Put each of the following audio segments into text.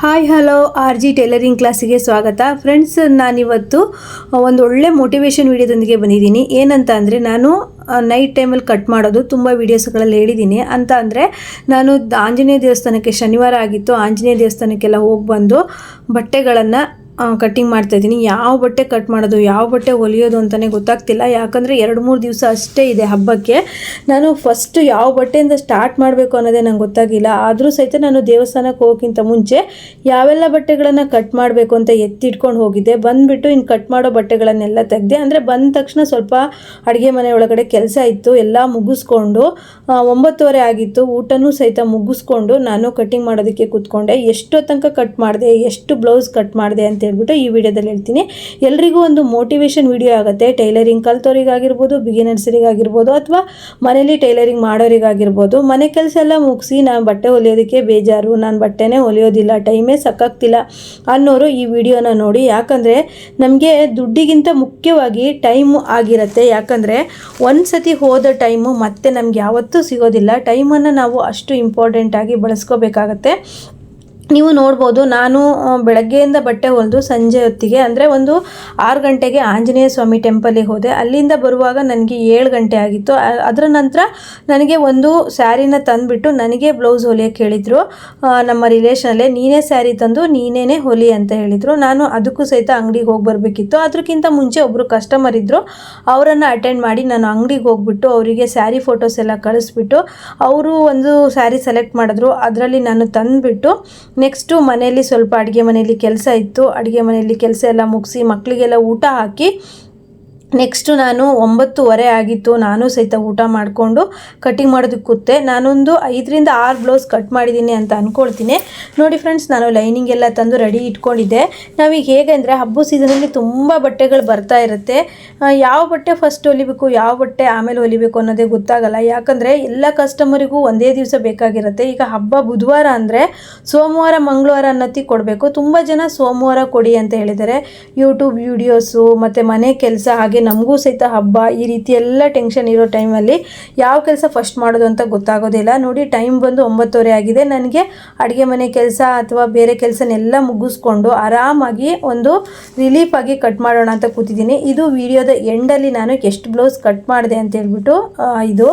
Hi hello R G tailoring ಕ್ಲಾಸಿಗೆ ಸ್ವಾಗತ. Friends ನಾನಿವತ್ತು ಒಂದು ಒಳ್ಳೆ ಮೋಟಿವೇಶನ್ ವೀಡಿಯೋದೊಂದಿಗೆ ಬಂದಿದ್ದೀನಿ. ಏನಂತ ಅಂದರೆ, ನಾನು ನೈಟ್ ಟೈಮಲ್ಲಿ ಕಟ್ ಮಾಡೋದು ತುಂಬ ವೀಡಿಯೋಸ್ಗಳಲ್ಲಿ ಹೇಳಿದ್ದೀನಿ. ಅಂತ ಅಂದರೆ, ನಾನು ಆಂಜನೇಯ ದೇವಸ್ಥಾನಕ್ಕೆ ಶನಿವಾರ ಆಗಿತ್ತು. ಆಂಜನೇಯ ದೇವಸ್ಥಾನಕ್ಕೆಲ್ಲ ಹೋಗಿ ಬಂದು ಬಟ್ಟೆಗಳನ್ನು ಕಟ್ಟಿಂಗ್ ಮಾಡ್ತಾ ಇದ್ದೀನಿ. ಯಾವ ಬಟ್ಟೆ ಕಟ್ ಮಾಡೋದು, ಯಾವ ಬಟ್ಟೆ ಹೊಲಿಯೋದು ಅಂತಲೇ ಗೊತ್ತಾಗ್ತಿಲ್ಲ. ಯಾಕಂದರೆ ಎರಡು ಮೂರು ದಿವಸ ಅಷ್ಟೇ ಇದೆ ಹಬ್ಬಕ್ಕೆ. ನಾನು ಫಸ್ಟು ಯಾವ ಬಟ್ಟೆಯಿಂದ ಸ್ಟಾರ್ಟ್ ಮಾಡಬೇಕು ಅನ್ನೋದೇ ನಂಗೆ ಗೊತ್ತಾಗಿಲ್ಲ. ಆದರೂ ಸಹಿತ ನಾನು ದೇವಸ್ಥಾನಕ್ಕೆ ಹೋಗೋಕ್ಕಿಂತ ಮುಂಚೆ ಯಾವೆಲ್ಲ ಬಟ್ಟೆಗಳನ್ನು ಕಟ್ ಮಾಡಬೇಕು ಅಂತ ಎತ್ತಿಟ್ಕೊಂಡು ಹೋಗಿದ್ದೆ. ಬಂದುಬಿಟ್ಟು ಇನ್ನು ಕಟ್ ಮಾಡೋ ಬಟ್ಟೆಗಳನ್ನೆಲ್ಲ ತೆಗೆದೆ, ಅಂದರೆ ಬಂದ ತಕ್ಷಣ ಸ್ವಲ್ಪ ಅಡುಗೆ ಮನೆ ಒಳಗಡೆ ಕೆಲಸ ಇತ್ತು, ಎಲ್ಲ ಮುಗಿಸ್ಕೊಂಡು ಒಂಬತ್ತುವರೆ ಆಗಿತ್ತು. ಊಟನೂ ಸಹಿತ ಮುಗಿಸ್ಕೊಂಡು ನಾನು ಕಟ್ಟಿಂಗ್ ಮಾಡೋದಕ್ಕೆ ಕೂತ್ಕೊಂಡೆ. ಎಷ್ಟೋ ತನಕ ಕಟ್ ಮಾಡಿದೆ, ಎಷ್ಟು ಬ್ಲೌಸ್ ಕಟ್ ಮಾಡಿದೆ ಅಂತ ಹೇಳ್ಬಿಟ್ಟು ಈ ವಿಡಿಯೋದಲ್ಲಿ ಹೇಳ್ತೀನಿ. ಎಲ್ರಿಗೂ ಒಂದು ಮೋಟಿವೇಶನ್ ವಿಡಿಯೋ ಆಗುತ್ತೆ. ಟೈಲರಿಂಗ್ ಕಲ್ತೋರಿಗಾಗಿರ್ಬೋದು ಬಿಗಿನರ್ಸರಿಗಾಗಿರ್ಬೋದು ಅಥವಾ ಮನೇಲಿ ಟೈಲರಿಂಗ್ ಮಾಡೋರಿಗಾಗಿರ್ಬೋದು. ಮನೆ ಕೆಲಸ ಎಲ್ಲ ಮುಗಿಸಿ ನಾನು ಬಟ್ಟೆ ಹೊಲಿಯೋದಕ್ಕೆ ಬೇಜಾರು, ನಾನು ಬಟ್ಟೆನೇ ಹೊಲಿಯೋದಿಲ್ಲ ಟೈಮೇ ಸಕ್ಕಾಗ್ತಿಲ್ಲ ಅನ್ನೋರು ಈ ವಿಡಿಯೋನ ನೋಡಿ. ಯಾಕಂದರೆ ನಮಗೆ ದುಡ್ಡಿಗಿಂತ ಮುಖ್ಯವಾಗಿ ಟೈಮ್ ಆಗಿರುತ್ತೆ. ಯಾಕಂದರೆ ಒಂದು ಸತಿ ಹೋದ ಟೈಮು ಮತ್ತೆ ನಮ್ಗೆ ಯಾವತ್ತೂ ಸಿಗೋದಿಲ್ಲ. ಟೈಮನ್ನು ನಾವು ಅಷ್ಟು ಇಂಪಾರ್ಟೆಂಟಾಗಿ ಬಳಸ್ಕೋಬೇಕಾಗತ್ತೆ. ನೀವು ನೋಡ್ಬೋದು, ನಾನು ಬೆಳಗ್ಗೆಯಿಂದ ಬಟ್ಟೆ ಹೊಲಿದು ಸಂಜೆ ಹೊತ್ತಿಗೆ, ಅಂದರೆ ಒಂದು ಆರು ಗಂಟೆಗೆ ಆಂಜನೇಯ ಸ್ವಾಮಿ ಟೆಂಪಲಿಗೆ ಹೋದೆ. ಅಲ್ಲಿಂದ ಬರುವಾಗ ನನಗೆ ಏಳು ಗಂಟೆ ಆಗಿತ್ತು. ಅದರ ನಂತರ ನನಗೆ ಒಂದು ಸ್ಯಾರಿನ ತಂದುಬಿಟ್ಟು ನನಗೆ ಬ್ಲೌಸ್ ಹೊಲಿಯೋಕ್ಕೆ ಹೇಳಿದರು. ನಮ್ಮ ರಿಲೇಷನಲ್ಲೇ, ನೀನೇ ಸ್ಯಾರಿ ತಂದು ನೀನೇ ಹೊಲಿ ಅಂತ ಹೇಳಿದರು. ನಾನು ಅದಕ್ಕೂ ಸಹಿತ ಅಂಗಡಿಗೆ ಹೋಗಿ ಬರಬೇಕಿತ್ತು. ಅದಕ್ಕಿಂತ ಮುಂಚೆ ಒಬ್ಬರು ಕಸ್ಟಮರ್ ಇದ್ದರು ಅವರನ್ನು ಅಟೆಂಡ್ ಮಾಡಿ ನಾನು ಅಂಗಡಿಗೆ ಹೋಗ್ಬಿಟ್ಟು ಅವರಿಗೆ ಸ್ಯಾರಿ ಫೋಟೋಸ್ ಎಲ್ಲ ಕಳಿಸ್ಬಿಟ್ಟು, ಅವರು ಒಂದು ಸ್ಯಾರಿ ಸೆಲೆಕ್ಟ್ ಮಾಡಿದ್ರು. ಅದರಲ್ಲಿ ನಾನು ತಂದುಬಿಟ್ಟು ನೆಕ್ಸ್ಟು ಮನೆಯಲ್ಲಿ ಸ್ವಲ್ಪ ಅಡುಗೆ ಮನೆಯಲ್ಲಿ ಕೆಲಸ ಇತ್ತು. ಅಡುಗೆ ಮನೆಯಲ್ಲಿ ಕೆಲಸ ಎಲ್ಲ ಮುಗಿಸಿ ಮಕ್ಕಳಿಗೆಲ್ಲ ಊಟ ಹಾಕಿ ನೆಕ್ಸ್ಟು ನಾನು ಒಂಬತ್ತುವರೆ ಆಗಿತ್ತು, ನಾನು ಸಹಿತ ಊಟ ಮಾಡಿಕೊಂಡು ಕಟ್ಟಿಂಗ್ ಮಾಡೋದಕ್ಕೆ ಕೂತೆ. ನಾನೊಂದು ಐದರಿಂದ ಆರು ಬ್ಲೌಸ್ ಕಟ್ ಮಾಡಿದ್ದೀನಿ ಅಂತ ಅಂದ್ಕೊಳ್ತೀನಿ ನೋಡಿ ಫ್ರೆಂಡ್ಸ್ ನಾನು ಲೈನಿಂಗ್ ಎಲ್ಲ ತಂದು ರೆಡಿ ಇಟ್ಕೊಂಡಿದ್ದೆ. ನಾವೀಗ ಹೇಗೆ ಅಂದರೆ ಹಬ್ಬ ಸೀಸನಲ್ಲಿ ತುಂಬ ಬಟ್ಟೆಗಳು ಬರ್ತಾ ಇರುತ್ತೆ. ಯಾವ ಬಟ್ಟೆ ಫಸ್ಟ್ ಹೊಲಿಬೇಕು, ಯಾವ ಬಟ್ಟೆ ಆಮೇಲೆ ಹೊಲಿಬೇಕು ಅನ್ನೋದೇ ಗೊತ್ತಾಗಲ್ಲ. ಯಾಕಂದರೆ ಎಲ್ಲ ಕಸ್ಟಮರಿಗೂ ಒಂದೇ ದಿವಸ ಬೇಕಾಗಿರುತ್ತೆ. ಈಗ ಹಬ್ಬ ಬುಧವಾರ ಅಂದರೆ ಸೋಮವಾರ, ಮಂಗಳವಾರ ಅನ್ನತ್ತಿ ಕೊಡಬೇಕು. ತುಂಬ ಜನ ಸೋಮವಾರ ಕೊಡಿ ಅಂತ ಹೇಳಿದ್ದಾರೆ. ಯೂಟ್ಯೂಬ್ ವೀಡಿಯೋಸು ಮತ್ತು ಮನೆ ಕೆಲಸ ಹಾಗೆ ನಮಗೂ ಸಹಿತ ಹಬ್ಬ, ಈ ರೀತಿ ಎಲ್ಲ ಟೆನ್ಷನ್ ಇರೋ ಟೈಮಲ್ಲಿ ಯಾವ ಕೆಲಸ ಫಸ್ಟ್ ಮಾಡೋದು ಅಂತ ಗೊತ್ತಾಗೋದಿಲ್ಲ. ನೋಡಿ ಟೈಮ್ ಬಂದು ಒಂಬತ್ತುವರೆ ಆಗಿದೆ. ನನಗೆ ಅಡುಗೆ ಮನೆ ಕೆಲಸ ಅಥವಾ ಬೇರೆ ಕೆಲಸನೆಲ್ಲ ಮುಗಿಸ್ಕೊಂಡು ಆರಾಮಾಗಿ ಒಂದು ರಿಲೀಫ್ ಆಗಿ ಕಟ್ ಮಾಡೋಣ ಅಂತ ಕೂತಿದ್ದೀನಿ. ಇದು ವಿಡಿಯೋದ ಎಂಡಲ್ಲಿ ನಾನು ಎಷ್ಟು ಬ್ಲೌಸ್ ಕಟ್ ಮಾಡಿದೆ ಅಂತ ಹೇಳ್ಬಿಟ್ಟು ಇದು.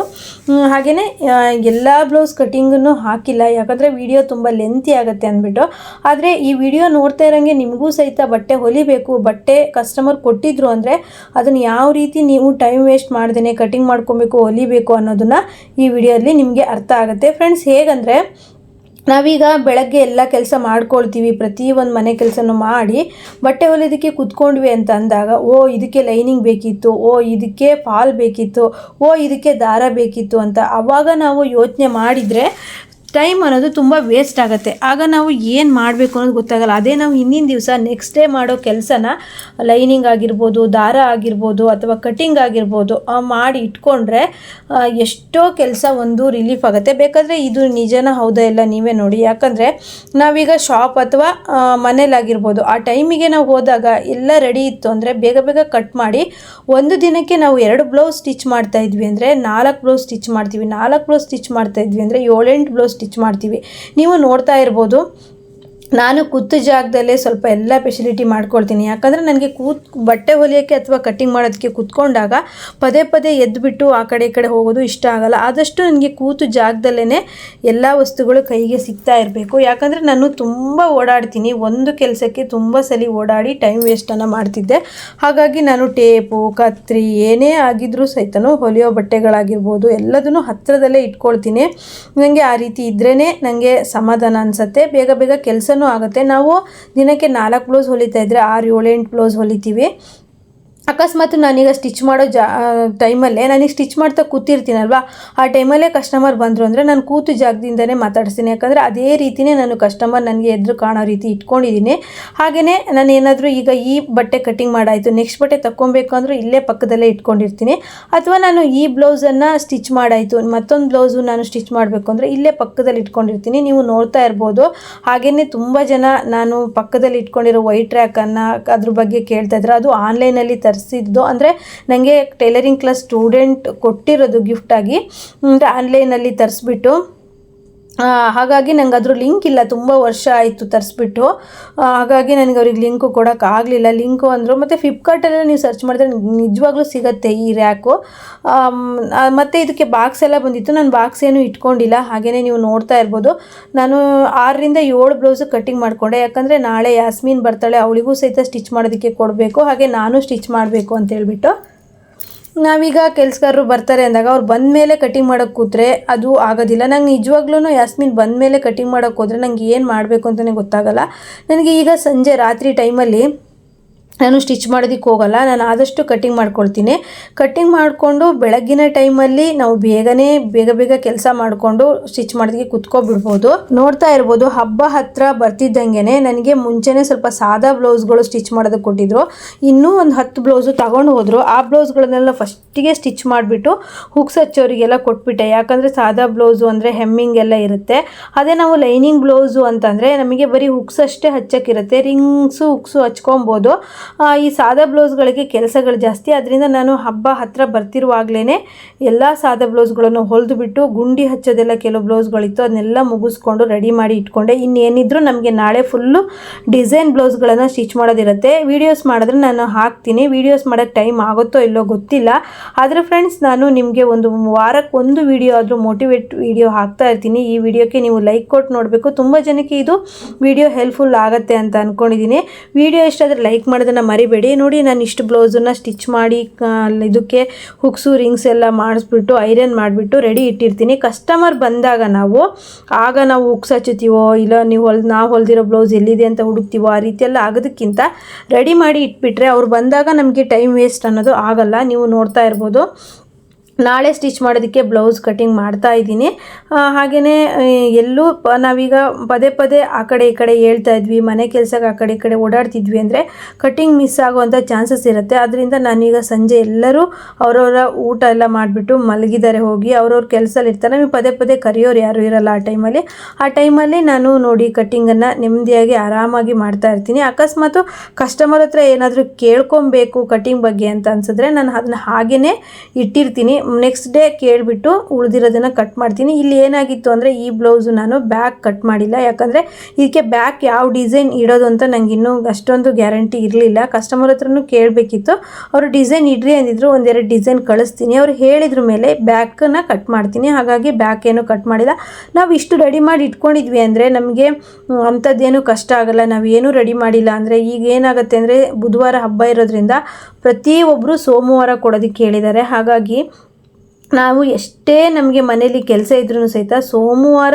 ಹಾಗೆಯೇ ಎಲ್ಲ ಬ್ಲೌಸ್ ಕಟ್ಟಿಂಗನ್ನು ಹಾಕಿಲ್ಲ. ಯಾಕಂದರೆ ವಿಡಿಯೋ ತುಂಬ ಲೆಂತಿ ಆಗುತ್ತೆ ಅಂದ್ಬಿಟ್ಟು. ಆದರೆ ಈ ವಿಡಿಯೋ ನೋಡ್ತಾ ಇರೋಂಗೆ ನಿಮಗೂ ಸಹಿತ ಬಟ್ಟೆ ಹೊಲಿಬೇಕು. ಬಟ್ಟೆ ಕಸ್ಟಮರ್ ಕೊಟ್ಟಿದ್ರು ಅಂದರೆ ಅದನ್ನು ಯಾವ ರೀತಿ ನೀವು ಟೈಮ್ ವೇಸ್ಟ್ ಮಾಡ್ದೇ ಕಟಿಂಗ್ ಮಾಡ್ಕೊಬೇಕು, ಹೊಲಿಬೇಕು ಅನ್ನೋದನ್ನು ಈ ವಿಡಿಯೋದಲ್ಲಿ ನಿಮಗೆ ಅರ್ಥ ಆಗುತ್ತೆ. ಫ್ರೆಂಡ್ಸ್ ಹೇಗಂದರೆ ನಾವೀಗ ಬೆಳಗ್ಗೆ ಎಲ್ಲ ಕೆಲಸ ಮಾಡ್ಕೊಳ್ತೀವಿ ಪ್ರತಿಯೊಂದು ಮನೆ ಕೆಲಸನೂ ಮಾಡಿ, ಬಟ್ಟೆ ಹೊಲಿಯೋದಕ್ಕೆ ಕುತ್ಕೊಂಡ್ವಿ ಅಂತ ಅಂದಾಗ, ಓ, ಇದಕ್ಕೆ ಲೈನಿಂಗ್ ಬೇಕಿತ್ತು, ಓ, ಇದಕ್ಕೆ ಫಾಲ್ ಬೇಕಿತ್ತು, ಓ, ಇದಕ್ಕೆ ದಾರ ಬೇಕಿತ್ತು ಅಂತ ಆವಾಗ ನಾವು ಯೋಚನೆ ಮಾಡಿದರೆ ಟೈಮ್ ಅನ್ನೋದು ತುಂಬ ವೇಸ್ಟ್ ಆಗುತ್ತೆ. ಆಗ ನಾವು ಏನು ಮಾಡಬೇಕು ಅನ್ನೋದು ಗೊತ್ತಾಗಲ್ಲ. ಅದೇ ನಾವು ಹಿಂದಿನ ದಿವಸ ನೆಕ್ಸ್ಟ್ ಡೇ ಮಾಡೋ ಕೆಲಸನ ಲೈನಿಂಗ್ ಆಗಿರ್ಬೋದು, ದಾರ ಆಗಿರ್ಬೋದು ಅಥವಾ ಕಟಿಂಗ್ ಆಗಿರ್ಬೋದು ಮಾಡಿ ಇಟ್ಕೊಂಡ್ರೆ ಎಷ್ಟೋ ಕೆಲಸ ಒಂದು ರಿಲೀಫ್ ಆಗುತ್ತೆ. ಬೇಕಾದರೆ ಇದು ನಿಜನ ಹೌದಾ ಇಲ್ಲ ನೀವೇ ನೋಡಿ. ಯಾಕಂದರೆ ನಾವೀಗ ಶಾಪ್ ಅಥವಾ ಮನೇಲಾಗಿರ್ಬೋದು ಆ ಟೈಮಿಗೆ ನಾವು ಹೋದಾಗ ಎಲ್ಲ ರೆಡಿ ಇತ್ತು ಅಂದರೆ ಬೇಗ ಬೇಗ ಕಟ್ ಮಾಡಿ ಒಂದು ದಿನಕ್ಕೆ ನಾವು ಎರಡು ಬ್ಲೌಸ್ ಸ್ಟಿಚ್ ಮಾಡ್ತಾ ಇದ್ವಿ ಅಂದರೆ ನಾಲ್ಕು ಬ್ಲೌಸ್ ಸ್ಟಿಚ್ ಮಾಡ್ತೀವಿ. ನಾಲ್ಕು ಬ್ಲೌಸ್ ಸ್ಟಿಚ್ ಮಾಡ್ತಾ ಇದ್ವಿ ಅಂದರೆ ಏಳೆಂಟು ಬ್ಲೌಸ್ ಸ್ಟಿಚ್ ಮಾಡ್ತೀವಿ. ನೀವು ನೋಡ್ತಾ ಇರ್ಬೋದು. ನಾನು ಕೂತು ಜಾಗದಲ್ಲೇ ಸ್ವಲ್ಪ ಎಲ್ಲ ಫೆಸಿಲಿಟಿ ಮಾಡ್ಕೊಳ್ತೀನಿ. ಯಾಕಂದರೆ ನನಗೆ ಕೂತ್ ಬಟ್ಟೆ ಹೊಲಿಯೋಕ್ಕೆ ಅಥವಾ ಕಟ್ಟಿಂಗ್ ಮಾಡೋದಕ್ಕೆ ಕೂತ್ಕೊಂಡಾಗ ಪದೇ ಪದೇ ಎದ್ದುಬಿಟ್ಟು ಆ ಕಡೆ ಈ ಕಡೆ ಹೋಗೋದು ಇಷ್ಟ ಆಗಲ್ಲ. ಆದಷ್ಟು ನನಗೆ ಕೂತು ಜಾಗದಲ್ಲೇ ಎಲ್ಲ ವಸ್ತುಗಳು ಕೈಗೆ ಸಿಗ್ತಾ ಇರಬೇಕು. ಯಾಕಂದರೆ ನಾನು ತುಂಬ ಓಡಾಡ್ತೀನಿ. ಒಂದು ಕೆಲಸಕ್ಕೆ ತುಂಬ ಸಲ ಓಡಾಡಿ ಟೈಮ್ ವೇಸ್ಟನ್ನು ಮಾಡ್ತಿದ್ದೆ. ಹಾಗಾಗಿ ನಾನು ಟೇಪು, ಕತ್ರಿ, ಏನೇ ಆಗಿದ್ರೂ ಸಹಿತನೂ ಹೊಲಿಯೋ ಬಟ್ಟೆಗಳಾಗಿರ್ಬೋದು, ಎಲ್ಲದನ್ನು ಹತ್ತಿರದಲ್ಲೇ ಇಟ್ಕೊಳ್ತೀನಿ. ನನಗೆ ಆ ರೀತಿ ಇದ್ರೇ ನನಗೆ ಸಮಾಧಾನ ಅನಿಸುತ್ತೆ. ಬೇಗ ಬೇಗ ಕೆಲಸನೂ ಆಗುತ್ತೆ. ನಾವು ದಿನಕ್ಕೆ ನಾಲ್ಕು ಬ್ಲೌಸ್ ಹೊಲಿತಾ ಇದ್ದರೆ ಆರು ಏಳೆಂಟು ಬ್ಲೌಸ್ ಹೊಲಿತೀವಿ. ಅಕಸ್ಮಾತ್ ನಾನೀಗ ಸ್ಟಿಚ್ ಮಾಡೋ ಜಾ ಟೈಮಲ್ಲೇ ನನಗೆ ಸ್ಟಿಚ್ ಮಾಡ್ತಾ ಕೂತಿರ್ತೀನಲ್ವಾ? ಆ ಟೈಮಲ್ಲೇ ಕಸ್ಟಮರ್ ಬಂದರು ಅಂದರೆ ನಾನು ಕೂತು ಜಾಗದಿಂದನೇ ಮಾತಾಡ್ತೀನಿ ಯಾಕಂದರೆ ಅದೇ ರೀತಿಯೇ ನಾನು ಕಸ್ಟಮರ್ ನನಗೆ ಎದುರು ಕಾಣೋ ರೀತಿ ಇಟ್ಕೊಂಡಿದ್ದೀನಿ. ಹಾಗೆಯೇ ನಾನು ಏನಾದರೂ ಈಗ ಈ ಬಟ್ಟೆ ಕಟ್ಟಿಂಗ್ ಮಾಡಾಯಿತು ನೆಕ್ಸ್ಟ್ ಬಟ್ಟೆ ತಗೊಬೇಕು ಅಂದರೂ ಇಲ್ಲೇ ಪಕ್ಕದಲ್ಲೇ ಇಟ್ಕೊಂಡಿರ್ತೀನಿ. ಅಥವಾ ನಾನು ಈ ಬ್ಲೌಸನ್ನು ಸ್ಟಿಚ್ ಮಾಡಾಯಿತು, ಮತ್ತೊಂದು ಬ್ಲೌಸು ನಾನು ಸ್ಟಿಚ್ ಮಾಡಬೇಕು ಅಂದರೆ ಇಲ್ಲೇ ಪಕ್ಕದಲ್ಲಿ ಇಟ್ಕೊಂಡಿರ್ತೀನಿ. ನೀವು ನೋಡ್ತಾ ಇರ್ಬೋದು. ಹಾಗೆಯೇ ತುಂಬ ಜನ ನಾನು ಪಕ್ಕದಲ್ಲಿ ಇಟ್ಕೊಂಡಿರೋ ವೈಟ್ ಟ್ರ್ಯಾಕನ್ನು ಅದ್ರ ಬಗ್ಗೆ ಕೇಳ್ತಾ ಇದ್ರೆ ಅದು ಆನ್ಲೈನಲ್ಲಿ ತರಿಸಿದ್ದು. ಅಂದರೆ ನನಗೆ ಟೈಲರಿಂಗ್ ಕ್ಲಾಸ್ ಸ್ಟೂಡೆಂಟ್ ಕೊಟ್ಟಿರೋದು ಗಿಫ್ಟಾಗಿ ಆನ್ಲೈನಲ್ಲಿ ತರಿಸ್ಬಿಟ್ಟು ಹಾಗಾಗಿ ನಂಗೆ ಅದ್ರ ಲಿಂಕ್ ಇಲ್ಲ, ತುಂಬ ವರ್ಷ ಆಯಿತು ತರಿಸ್ಬಿಟ್ಟು. ಹಾಗಾಗಿ ನನಗೆ ಅವ್ರಿಗೆ ಲಿಂಕು ಕೊಡೋಕ್ಕಾಗಲಿಲ್ಲ ಲಿಂಕು ಅಂದರು ಮತ್ತು ಫ್ಲಿಪ್ಕಾರ್ಟಲ್ಲೆಲ್ಲ ನೀವು ಸರ್ಚ್ ಮಾಡಿದ್ರೆ ನಿಜವಾಗ್ಲೂ ಸಿಗುತ್ತೆ ಈ ರ್ಯಾಕು ಮತ್ತು ಇದಕ್ಕೆ ಬಾಕ್ಸ್ ಎಲ್ಲ ಬಂದಿತ್ತು. ನಾನು ಬಾಕ್ಸ್ ಏನು ಇಟ್ಕೊಂಡಿಲ್ಲ. ಹಾಗೆಯೇ ನೀವು ನೋಡ್ತಾ ಇರ್ಬೋದು. ನಾನು ಆರರಿಂದ ಏಳು ಬ್ಲೌಸು ಕಟ್ಟಿಂಗ್ ಮಾಡಿಕೊಂಡೆ. ಯಾಕಂದರೆ ನಾಳೆ ಯಾಸ್ಮೀನ್ ಬರ್ತಾಳೆ, ಅವಳಿಗೂ ಸಹಿತ ಸ್ಟಿಚ್ ಮಾಡೋದಕ್ಕೆ ಕೊಡಬೇಕು. ಹಾಗೆ ನಾನು ಸ್ಟಿಚ್ ಮಾಡಬೇಕು ಅಂತ ಹೇಳ್ಬಿಟ್ಟು. ನಾವೀಗ ಕೆಲಸಗಾರರು ಬರ್ತಾರೆ ಅಂದಾಗ ಅವ್ರು ಬಂದ ಮೇಲೆ ಕಟಿಂಗ್ ಮಾಡೋಕ್ಕೆ ಕೂತ್ರೆ ಅದು ಆಗೋದಿಲ್ಲ. ನಂಗೆ ನಿಜವಾಗ್ಲೂ ಯಾಸ್ಮಿನ್ ಬಂದ ಮೇಲೆ ಕಟಿಂಗ್ ಮಾಡೋಕ್ಕೆ ಹೋದರೆ ನಂಗೆ ಏನು ಮಾಡಬೇಕು ಅಂತಲೇ ಗೊತ್ತಾಗಲ್ಲ. ನನಗೆ ಈಗ ಸಂಜೆ ರಾತ್ರಿ ಟೈಮಲ್ಲಿ ನಾನು ಸ್ಟಿಚ್ ಮಾಡೋದಕ್ಕೆ ಹೋಗಲ್ಲ, ನಾನು ಆದಷ್ಟು ಕಟ್ಟಿಂಗ್ ಮಾಡ್ಕೊಳ್ತೀನಿ. ಕಟ್ಟಿಂಗ್ ಮಾಡಿಕೊಂಡು ಬೆಳಗ್ಗಿನ ಟೈಮಲ್ಲಿ ನಾವು ಬೇಗನೆ, ಬೇಗ ಬೇಗ ಕೆಲಸ ಮಾಡಿಕೊಂಡು ಸ್ಟಿಚ್ ಮಾಡೋದಕ್ಕೆ ಕುತ್ಕೊಬಿಡ್ಬೋದು. ನೋಡ್ತಾ ಇರ್ಬೋದು, ಹಬ್ಬ ಹತ್ರ ಬರ್ತಿದ್ದಂಗೆ ನನಗೆ ಮುಂಚೆನೇ ಸ್ವಲ್ಪ ಸಾದಾ ಬ್ಲೌಸ್ಗಳು ಸ್ಟಿಚ್ ಮಾಡೋದಕ್ಕೆ ಕೊಟ್ಟಿದ್ರು. ಇನ್ನೂ ಒಂದು ಹತ್ತು ಬ್ಲೌಸು ತಗೊಂಡು ಹೋದರು. ಆ ಬ್ಲೌಸ್ಗಳನ್ನೆಲ್ಲ ಫಸ್ಟಿಗೆ ಸ್ಟಿಚ್ ಮಾಡಿಬಿಟ್ಟು ಹುಕ್ಸ್ ಹಚ್ಚೋರಿಗೆಲ್ಲ ಕೊಟ್ಬಿಟ್ಟೆ. ಯಾಕಂದರೆ ಸಾದಾ ಬ್ಲೌಸು ಅಂದರೆ ಹೆಮ್ಮಿಂಗ್ ಎಲ್ಲ ಇರುತ್ತೆ. ಅದೇ ನಾವು ಲೈನಿಂಗ್ ಬ್ಲೌಸು ಅಂತಂದರೆ ನಮಗೆ ಬರೀ ಹುಕ್ಸ್ ಅಷ್ಟೇ ಹಚ್ಚಕ್ಕಿರುತ್ತೆ. Rings hooks ಹಚ್ಕೊಬೋದು. ಈ ಸಾದಾ ಬ್ಲೌಸ್ಗಳಿಗೆ ಕೆಲಸಗಳು ಜಾಸ್ತಿ. ಅದರಿಂದ ನಾನು ಹಬ್ಬ ಹತ್ತಿರ ಬರ್ತಿರುವಾಗಲೇ ಎಲ್ಲ ಸಾದಾ ಬ್ಲೌಸ್ಗಳನ್ನು ಹೊಲಿದು ಬಿಟ್ಟು ಗುಂಡಿ ಹಚ್ಚೋದೆಲ್ಲ ಕೆಲವು ಬ್ಲೌಸ್ಗಳಿತ್ತು, ಅದನ್ನೆಲ್ಲ ಮುಗಿಸ್ಕೊಂಡು ರೆಡಿ ಮಾಡಿ ಇಟ್ಕೊಂಡೆ. ಇನ್ನೇನಿದ್ರು ನಮಗೆ ನಾಳೆ ಫುಲ್ಲು ಡಿಸೈನ್ ಬ್ಲೌಸ್ಗಳನ್ನು ಸ್ಟಿಚ್ ಮಾಡೋದಿರುತ್ತೆ. ವೀಡಿಯೋಸ್ ಮಾಡಿದ್ರೆ ನಾನು ಹಾಕ್ತೀನಿ. ವೀಡಿಯೋಸ್ ಮಾಡೋಕ್ಕೆ ಟೈಮ್ ಆಗುತ್ತೋ ಇಲ್ಲೋ ಗೊತ್ತಿಲ್ಲ. ಆದರೆ ಫ್ರೆಂಡ್ಸ್, ನಾನು ನಿಮಗೆ ಒಂದು ವಾರಕ್ಕೆ ಒಂದು ವಿಡಿಯೋ ಆದರೂ ಮೋಟಿವೇಟ್ ವಿಡಿಯೋ ಹಾಕ್ತಾ ಇರ್ತೀನಿ. ಈ ವಿಡಿಯೋಕ್ಕೆ ನೀವು ಲೈಕ್ ಕೊಟ್ಟು ನೋಡಬೇಕು. ತುಂಬ ಜನಕ್ಕೆ ಇದು ವಿಡಿಯೋ ಹೆಲ್ಪ್ಫುಲ್ ಆಗುತ್ತೆ ಅಂತ ಅಂದ್ಕೊಂಡಿದ್ದೀನಿ ವಿಡಿಯೋ ಇಷ್ಟಾದರೆ ಲೈಕ್ ಮಾಡೋದನ್ನು ಮರಿಬೇಡಿ. ನೋಡಿ, ನಾನು ಇಷ್ಟು ಬ್ಲೌಸನ್ನು ಸ್ಟಿಚ್ ಮಾಡಿ ಇದಕ್ಕೆ ಹುಕ್ಸು ರಿಂಗ್ಸ್ ಎಲ್ಲ ಮಾಡಿಸ್ಬಿಟ್ಟು ಐರನ್ ಮಾಡಿಬಿಟ್ಟು ರೆಡಿ ಇಟ್ಟಿರ್ತೀನಿ. ಕಸ್ಟಮರ್ ಬಂದಾಗ ನಾವು, ಆಗ ನಾವು ಹುಕ್ಸ್ ಹಚ್ಚುತ್ತೀವೋ, ಇಲ್ಲ ನೀವು ಹೊಲ್ ನಾವು ಹೊಲ್ದಿರೋ ಬ್ಲೌಸ್ ಎಲ್ಲಿದೆ ಅಂತ ಹುಡುಕ್ತೀವೋ, ಆ ರೀತಿ ಆಗೋದಕ್ಕಿಂತ ರೆಡಿ ಮಾಡಿ ಇಟ್ಬಿಟ್ರೆ ಅವ್ರು ಬಂದಾಗ ನಮಗೆ ಟೈಮ್ ವೇಸ್ಟ್ ಅನ್ನೋದು ಆಗಲ್ಲ. ನೀವು ನೋಡ್ತಾ ಇರ್ಬೋದು. ನಾಳೆ ಸ್ಟಿಚ್ ಮಾಡೋದಕ್ಕೆ ಬ್ಲೌಸ್ ಕಟಿಂಗ್ ಮಾಡ್ತಾ ಇದ್ದೀನಿ. ಹಾಗೆಯೇ ಎಲ್ಲೂ ನಾವೀಗ ಪದೇ ಪದೇ ಆ ಕಡೆ ಈ ಕಡೆ ಹೇಳ್ತಾ ಇದ್ವಿ, ಮನೆ ಕೆಲಸಕ್ಕೆ ಆ ಕಡೆ ಈ ಕಡೆ ಓಡಾಡ್ತಿದ್ವಿ ಅಂದರೆ ಕಟ್ಟಿಂಗ್ ಮಿಸ್ ಆಗುವಂಥ ಚಾನ್ಸಸ್ ಇರುತ್ತೆ. ಅದರಿಂದ ನಾನೀಗ ಸಂಜೆ ಎಲ್ಲರೂ ಅವರವರ ಊಟ ಎಲ್ಲ ಮಾಡಿಬಿಟ್ಟು ಮಲಗಿದ್ದಾರೆ ಹೋಗಿ ಅವ್ರವ್ರ ಕೆಲಸಲ್ಲಿ ಇರ್ತಾರೆ. ನಮಗೆ ಪದೇ ಪದೇ ಕರೆಯೋರು ಯಾರು ಇರಲ್ಲ ಆ ಟೈಮಲ್ಲಿ. ಆ ಟೈಮಲ್ಲಿ ನಾನು ನೋಡಿ ಕಟ್ಟಿಂಗನ್ನು ನೆಮ್ಮದಿಯಾಗಿ ಆರಾಮಾಗಿ ಮಾಡ್ತಾ ಇರ್ತೀನಿ. ಅಕಸ್ಮಾತ್ ಕಸ್ಟಮರ್ ಹತ್ರ ಏನಾದರೂ ಕೇಳ್ಕೊಬೇಕು ಕಟಿಂಗ್ ಬಗ್ಗೆ ಅಂತ ಅನ್ಸಿದ್ರೆ ನಾನು ಅದನ್ನ ಹಾಗೇ ಇಟ್ಟಿರ್ತೀನಿ. ನೆಕ್ಸ್ಟ್ ಡೇ ಕೇಳಿಬಿಟ್ಟು ಉಳಿದಿರೋದನ್ನು ಕಟ್ ಮಾಡ್ತೀನಿ. ಇಲ್ಲಿ ಏನಾಗಿತ್ತು ಅಂದರೆ ಈ ಬ್ಲೌಸು ನಾನು ಬ್ಯಾಕ್ ಕಟ್ ಮಾಡಿಲ್ಲ. ಯಾಕಂದರೆ ಇದಕ್ಕೆ ಬ್ಯಾಕ್ ಯಾವ ಡಿಸೈನ್ ಇಡೋದು ಅಂತ ನಂಗೆ ಇನ್ನೂ ಅಷ್ಟೊಂದು ಗ್ಯಾರಂಟಿ ಇರಲಿಲ್ಲ. ಕಸ್ಟಮರ್ ಹತ್ರನು ಕೇಳಬೇಕಿತ್ತು. ಅವರು ಡಿಸೈನ್ ಇಡ್ರಿ ಅಂದಿದ್ರು, ಒಂದೆರಡು ಡಿಸೈನ್ ಕಳಿಸ್ತೀನಿ. ಅವ್ರು ಹೇಳಿದ್ರ ಮೇಲೆ ಬ್ಯಾಕನ್ನು ಕಟ್ ಮಾಡ್ತೀನಿ. ಹಾಗಾಗಿ ಬ್ಯಾಕ್ ಏನು ಕಟ್ ಮಾಡಿಲ್ಲ. ನಾವು ಇಷ್ಟು ರೆಡಿ ಮಾಡಿ ಇಟ್ಕೊಂಡಿದ್ವಿ ಅಂದರೆ ನಮಗೆ ಅಂಥದ್ದೇನು ಕಷ್ಟ ಆಗಲ್ಲ. ನಾವು ಏನೂ ರೆಡಿ ಮಾಡಿಲ್ಲ ಅಂದರೆ ಈಗ ಏನಾಗುತ್ತೆ ಅಂದರೆ ಬುಧವಾರ ಹಬ್ಬ ಇರೋದ್ರಿಂದ ಪ್ರತಿಯೊಬ್ಬರು ಸೋಮವಾರ ಕೊಡೋದಕ್ಕೆ ಹೇಳಿದ್ದಾರೆ. ಹಾಗಾಗಿ ನಾವು ಎಷ್ಟೇ ನಮಗೆ ಮನೇಲಿ ಕೆಲಸ ಇದ್ರೂ ಸಹಿತ ಸೋಮವಾರ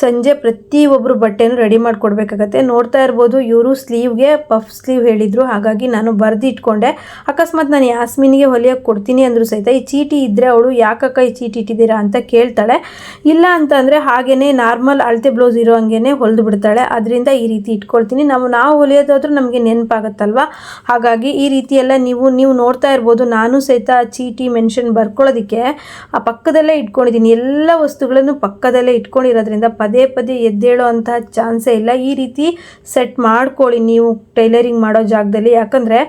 ಸಂಜೆ ಪ್ರತಿಯೊಬ್ಬರು ಬಟ್ಟೆನೂ ರೆಡಿ ಮಾಡಿಕೊಡ್ಬೇಕಾಗತ್ತೆ. ನೋಡ್ತಾ ಇರ್ಬೋದು, ಇವರು ಸ್ಲೀವ್ಗೆ ಪಫ್ ಸ್ಲೀವ್ ಹೇಳಿದರು. ಹಾಗಾಗಿ ನಾನು ಬರೆದು ಇಟ್ಕೊಂಡೆ. ಅಕಸ್ಮಾತ್ ನಾನು ಯಾಸ್ಮಿನಿಗೆ ಹೊಲಿಯೋಕೆ ಕೊಡ್ತೀನಿ ಅಂದರೂ ಸಹಿತ, ಈ ಚೀಟಿ ಇದ್ದರೆ ಅವಳು ಯಾಕಕ್ಕ ಈ ಚೀಟಿ ಇಟ್ಟಿದ್ದೀರಾ? ಅಂತ ಕೇಳ್ತಾಳೆ. ಇಲ್ಲ ಅಂತಂದರೆ ಹಾಗೇ ನಾರ್ಮಲ್ ಅಳತೆ ಬ್ಲೌಸ್ ಇರೋ ಹಂಗೆ ಹೊಲಿದು ಬಿಡ್ತಾಳೆ. ಅದರಿಂದ ಈ ರೀತಿ ಇಟ್ಕೊಳ್ತೀನಿ. ನಾವು ನಾವು ಹೊಲಿಯೋದಾದ್ರೂ ನಮಗೆ ನೆನಪಾಗತ್ತಲ್ವ? ಹಾಗಾಗಿ ಈ ರೀತಿ ಎಲ್ಲ ನೀವು ನೀವು ನೋಡ್ತಾ ಇರ್ಬೋದು. ನಾನು ಸಹಿತ ಚೀಟಿ ಮೆನ್ಷನ್ ಬರ್ಕೊಳ್ಳೋದಕ್ಕೆ ಆ ಪಕ್ಕದಲ್ಲೇ ಇಟ್ಕೊಂಡಿದ್ದೀನಿ. ಎಲ್ಲ ವಸ್ತುಗಳನ್ನು ಪಕ್ಕದಲ್ಲೇ ಇಟ್ಕೊಂಡಿರೋದ್ರಿಂದ ಪದೇ ಪದೇ ಎದ್ದೇಳೋ ಅಂತಹ ಚಾನ್ಸೇ ಇಲ್ಲ. ಈ ರೀತಿ ಸೆಟ್ ಮಾಡ್ಕೊಳ್ಳಿ ನೀವು ಟೈಲರಿಂಗ್ ಮಾಡೋ ಜಾಗದಲ್ಲಿ. ಯಾಕಂದರೆ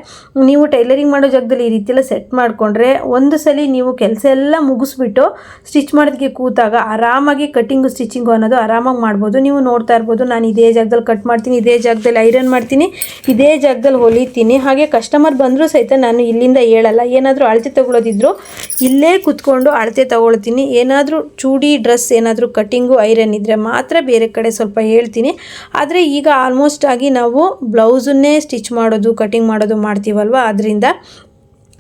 ನೀವು ಟೈಲರಿಂಗ್ ಮಾಡೋ ಜಾಗದಲ್ಲಿ ಈ ರೀತಿಯೆಲ್ಲ ಸೆಟ್ ಮಾಡಿಕೊಂಡ್ರೆ ಒಂದು ಸಲ ನೀವು ಕೆಲಸ ಎಲ್ಲ ಮುಗಿಸ್ಬಿಟ್ಟು ಸ್ಟಿಚ್ ಮಾಡೋದಕ್ಕೆ ಕೂತಾಗ ಆರಾಮಾಗಿ ಕಟ್ಟಿಂಗು, ಸ್ಟಿಚಿಂಗು ಅನ್ನೋದು ಆರಾಮಾಗಿ ಮಾಡ್ಬೋದು. ನೀವು ನೋಡ್ತಾ ಇರ್ಬೋದು, ನಾನು ಇದೇ ಜಾಗದಲ್ಲಿ ಕಟ್ ಮಾಡ್ತೀನಿ, ಇದೇ ಜಾಗದಲ್ಲಿ ಐರನ್ ಮಾಡ್ತೀನಿ, ಇದೇ ಜಾಗದಲ್ಲಿ ಹೊಲಿತೀನಿ. ಹಾಗೆ ಕಸ್ಟಮರ್ ಬಂದರೂ ಸಹಿತ ನಾನು ಇಲ್ಲಿಂದ ಹೇಳಲ್ಲ. ಏನಾದರೂ ಅಳತೆ ತಗೊಳ್ಳೋದಿದ್ರು ಇಲ್ಲೇ ಕುತ್ಕೊಂಡು ಅಳತೆ ತಗೊಳ್ತೀನಿ. ಏನಾದರೂ ಚೂಡಿ, ಡ್ರೆಸ್, ಏನಾದರೂ ಕಟ್ಟಿಂಗು, ಐರನ್ ಇದ್ದರೆ ಮಾತ್ರ ಬೇರೆ ಕಡೆ ಸ್ವಲ್ಪ ಹೇಳ್ತೀನಿ. ಆದರೆ ಈಗ ಆಲ್ಮೋಸ್ಟ್ ಆಗಿ ನಾವು ಬ್ಲೌಸನ್ನೇ ಸ್ಟಿಚ್ ಮಾಡೋದು ಕಟಿಂಗ್ ಮಾಡೋದು ಮಾಡ್ತೀವಲ್ವ? ಅದರಿಂದ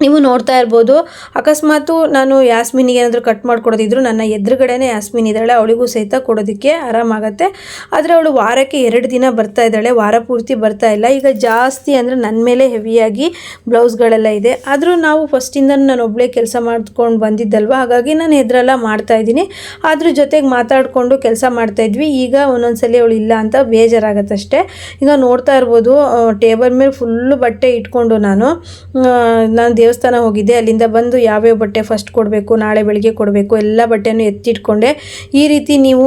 ನೀವು ನೋಡ್ತಾ ಇರ್ಬೋದು. ಅಕಸ್ಮಾತು ನಾನು ಯಾಸ್ಮಿನಿಗೆ ಏನಾದರೂ ಕಟ್ ಮಾಡಿಕೊಡೋದಿದ್ರು ನನ್ನ ಎದುರುಗಡೆನೇ ಯಾಸ್ಮಿನ್ ಇದ್ದಾಳೆ, ಅವಳಿಗೂ ಸಹಿತ ಕೊಡೋದಕ್ಕೆ ಆರಾಮಾಗತ್ತೆ. ಆದರೆ ಅವಳು ವಾರಕ್ಕೆ ಎರಡು ದಿನ ಬರ್ತಾ ಇದ್ದಾಳೆ, ವಾರ ಪೂರ್ತಿ ಬರ್ತಾ ಇಲ್ಲ. ಈಗ ಜಾಸ್ತಿ ಅಂದರೆ ನನ್ನ ಮೇಲೆ ಹೆವಿಯಾಗಿ ಬ್ಲೌಸ್ಗಳೆಲ್ಲ ಇದೆ. ಆದರೂ ನಾವು ಫಸ್ಟಿಂದ ನಾನು ಒಬ್ಬಳೇ ಕೆಲಸ ಮಾಡ್ಕೊಂಡು ಬಂದಿದ್ದಲ್ವ? ಹಾಗಾಗಿ ನಾನು ಎದುರೆಲ್ಲ ಮಾಡ್ತಾ ಇದ್ದೀನಿ. ಅದ್ರ ಜೊತೆಗೆ ಮಾತಾಡಿಕೊಂಡು ಕೆಲಸ ಮಾಡ್ತಾ ಇದ್ವಿ. ಈಗ ಒಂದೊಂದ್ಸಲಿ ಅವಳು ಇಲ್ಲ ಅಂತ ಬೇಜಾರಾಗತ್ತಷ್ಟೇ. ಈಗ ನೋಡ್ತಾ ಇರ್ಬೋದು ಟೇಬಲ್ ಮೇಲೆ ಫುಲ್ಲು ಬಟ್ಟೆ ಇಟ್ಕೊಂಡು ನಾನು ನಾನು ನಾನು ದೇವಸ್ಥಾನ ಹೋಗಿದ್ದೆ ಅಲ್ಲಿಂದ ಬಂದು ಯಾವ್ಯಾವ ಬಟ್ಟೆ ಫಸ್ಟ್ ಕೊಡಬೇಕು, ನಾಳೆ ಬೆಳಿಗ್ಗೆ ಕೊಡಬೇಕು, ಎಲ್ಲ ಬಟ್ಟೆನೂ ಎತ್ತಿಟ್ಕೊಂಡೆ. ಈ ರೀತಿ ನೀವು